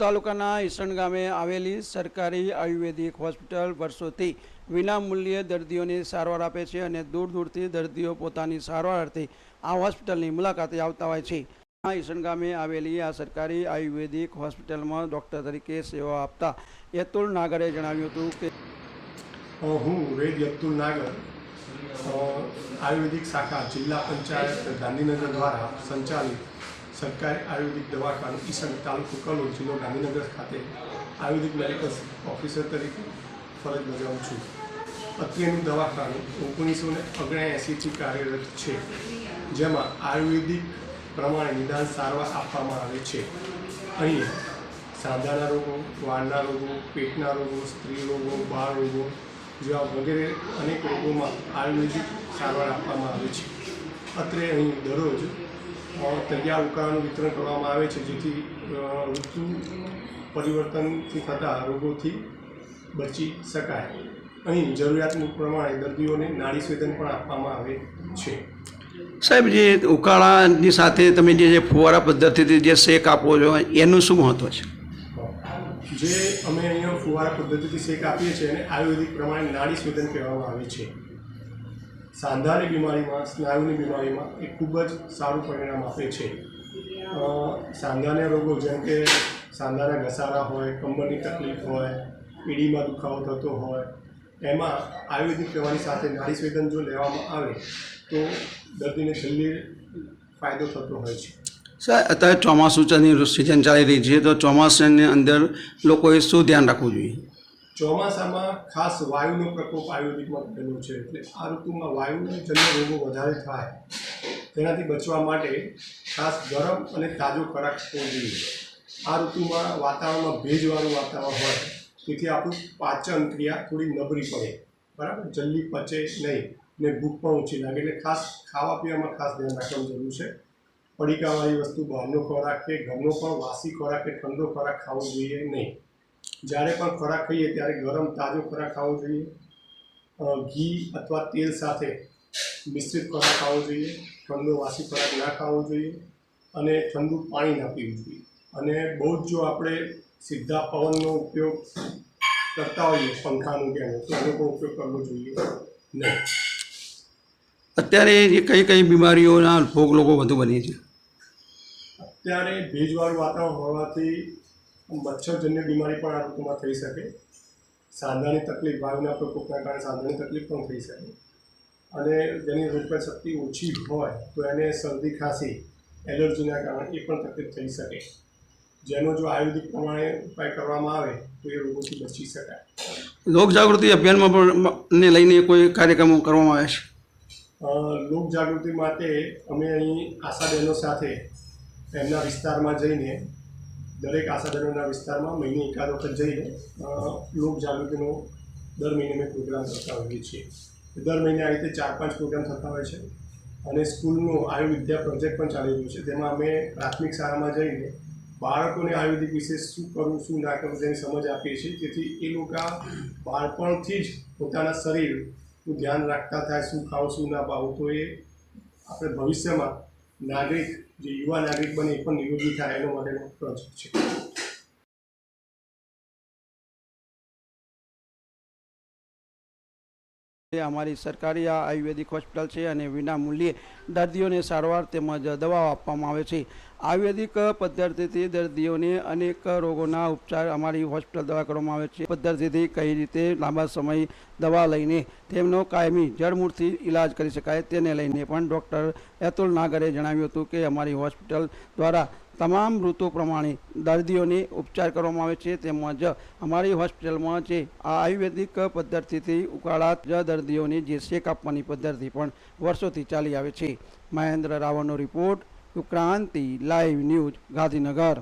તાલુકાના ઈસણ ગામે આવેલી સરકારી આયુર્વેદિક હોસ્પિટલ વર્ષોથી વિનામૂલ્યે દર્દીઓને સારવાર આપે છે અને દૂર દૂરથી દર્દીઓ પોતાની સારવાર અર્થે આ હોસ્પિટલની મુલાકાતે આવતા હોય છે. આ ઈસણ ગામે આવેલી આ સરકારી આયુર્વેદિક હોસ્પિટલમાં ડૉક્ટર તરીકે સેવા આપતા યતુલ નાગરે જણાવ્યું હતું કે હું વેદ યતુલ નાગર આયુર્વેદિક શાખા જિલ્લા પંચાયત ગાંધીનગર દ્વારા સંચાલિત સરકારી આયુર્વેદિક દવાખાનું ઈસણ તાલુકો કલોલ જિલ્લો ગાંધીનગર ખાતે આયુર્વેદિક મેડિકલ ઓફિસર તરીકે ફરજ બજાવું છું. અત્યારનું દવાખાનું ઓગણીસો ને ઓગણએંસીથી કાર્યરત છે, જેમાં આયુર્વેદિક પ્રમાણે નિદાન સારવાર આપવામાં આવે છે. અહીં સાંધાના રોગો, વાળના રોગો, પેટના રોગો, સ્ત્રી રોગો, બાળ રોગો જેવા વગેરે અનેક રોગોમાં આયુર્વેદિક સારવાર આપવામાં આવે છે. અત્રે અહીં દરરોજ તૈયાર ઉકાળાનું વિતરણ કરવામાં આવે છે જેથી ઋતુ પરિવર્તનથી થતા રોગોથી બચી શકાય. અહીં જરૂરિયાતનું પ્રમાણે દર્દીઓને નાડી સ્વેદન પણ આપવામાં આવે છે. સાહેબ જે ઉકાળાની સાથે તમે જે ફુવારા પદ્ધતિથી જે શેક આપો છો એનું શું મહત્વ છે? જે અમે અહીંયા ફુવારા પદ્ધતિથી શેક આપીએ છીએ અને આયુર્વેદિક પ્રમાણે નાડી સ્વેદન કહેવામાં આવે છે. સાંધાની બીમારીમાં, સ્નાયુની બીમારીમાં એ ખૂબ જ સારું પરિણામ આપે છે. સાંધાના રોગો જેમ કે સાંધાના ઘસારા હોય, કમરની તકલીફ હોય, પીડીમાં દુખાવો થતો હોય, એમાં આયુર્વેદિક દવાની સાથે નાડી સ્વેદન જો લેવામાં આવે, તો દર્દીને જલ્દી ફાયદો થતો હોય છે. સાહેબ અત્યારે ચોમાસુની સિઝન ચાલી રહી છે, તો ચોમાસાની અંદર લોકોએ શું ધ્યાન રાખવું જોઈએ? ચોમાસામાં ખાસ વાયુનો પ્રકોપ આયુર્વેદિકમાં ઘટેલો છે એટલે આ ઋતુમાં વાયુજન્ય રોગો વધારે થાય. તેનાથી બચવા માટે ખાસ ગરમ અને તાજો ખોરાક હોવો જોઈએ. આ ઋતુમાં વાતાવરણમાં ભેજવાળું વાતાવરણ હોય, તેથી આપણું પાચન ક્રિયા થોડી નબળી પડે. બરાબર? જલ્દી પચે નહીં ને ભૂખ પણ ઓછી લાગે. એટલે ખાસ ખાવા પીવામાં ખાસ ધ્યાન રાખવાની જરૂર છે. પડીકાવાળી વસ્તુ બહારનો ખોરાક કે ઘરનો પણ વાસી ખોરાક કે ઠંડો ખોરાક ખાવો જોઈએ નહીં. જ્યારે પણ ખોરાક ખાઈએ ત્યારે ગરમ તાજો ખોરાક ખાવો જોઈએ. ઘી અથવા તેલ સાથે મિશ્રિત ખોરાક ખાવો જોઈએ. ઠંડો વાસી ખોરાક ના ખાવો જોઈએ અને ઠંડુ પાણી ના પીવું જોઈએ. અને બહુ જ જો આપણે સીધા પવનનો ઉપયોગ કરતા હોઈએ પંખાનું કે તો એનો પણ ઉપયોગ કરવો જોઈએ. નહીં. અત્યારે જે કઈ કઈ બીમારીઓના ભોગ લોકો વધુ બની છે? અત્યારે ભેજવાળું વાતાવરણ હોવાથી મચ્છરજન્ય બીમારી પણ આ ઋતુમાં થઈ શકે. સાંધાની તકલીફ વાયુના પ્રકોપના કારણે સાંધાની તકલીફ પણ થઈ શકે. અને જેની રોગપ્રતિકારક શક્તિ ઓછી હોય તો એને શરદી ખાંસી એલર્જીના કારણે એ પણ તકલીફ થઈ શકે. જેનો જો આયુર્વેદિક પ્રમાણે ઉપાય કરવામાં આવે તો એ રોગોથી બચી શકાય. લોક જાગૃતિ અભિયાનમાં પણ ને લઈને કોઈ કાર્યક્રમો કરવામાં આવે છે? લોક જાગૃતિ માટે અમે અહીં આશા બહેનો સાથે એમના વિસ્તારમાં જઈને દરેક આશા વિસ્તારમાં મહિને એકાદ વખત જઈને લોક જાગૃતિનો દર મહિને અમે પ્રોગ્રામ કરતા હોઈએ છીએ. દર મહિને આ રીતે ચાર પાંચ પ્રોગ્રામ થતા હોય છે અને સ્કૂલનો આયુર્વિદ્યા પ્રોજેક્ટ પણ ચાલી રહ્યો છે. તેમાં અમે પ્રાથમિક શાળામાં જઈને બાળકોને આયુર્વેદિક વિશે શું કરવું શું ના કરવું તેની સમજ આપીએ છીએ. જેથી એ લોકો બાળપણથી જ પોતાના શરીરનું ધ્યાન રાખતા થાય, શું ખાવું શું ના પાવું તો એ આપણે ભવિષ્યમાં નાગરિક, જે યુવા નાગરિક બને એ પણ નિરોગી થાય એનો માટેનો પ્રોજેક્ટ છે. અમારી સરકારી આ આયુર્વેદિક હોસ્પિટલ છે અને વિના મૂલ્યે દર્દીઓને સારવાર તેમજ દવાઓ આપવામાં આવે છે. આયુર્વેદિક પદ્ધતિથી દર્દીઓને અનેક રોગોના ઉપચાર અમારી હોસ્પિટલ દ્વારા કરવામાં આવે છે. પદ્ધતિથી કઈ રીતે લાંબા સમય દવા લઈને તેમનો કાયમી જળમૂળથી ઇલાજ કરી શકાય તેને લઈને પણ ડૉક્ટર એતુલ નાગરે જણાવ્યું હતું કે અમારી હોસ્પિટલ દ્વારા તમામ ઋતુ પ્રમાણે દર્દીઓને ઉપચાર કરવામાં આવે છે. તેમજ અમારી હોસ્પિટલમાં જે આયુર્વેદિક પદ્ધતિથી ઉકાળા જ દર્દીઓને જે શેક આપવાની પદ્ધતિ પણ વર્ષોથી ચાલી આવે છે. Mahendra રાવળનો report Kranti live news Gandhinagar.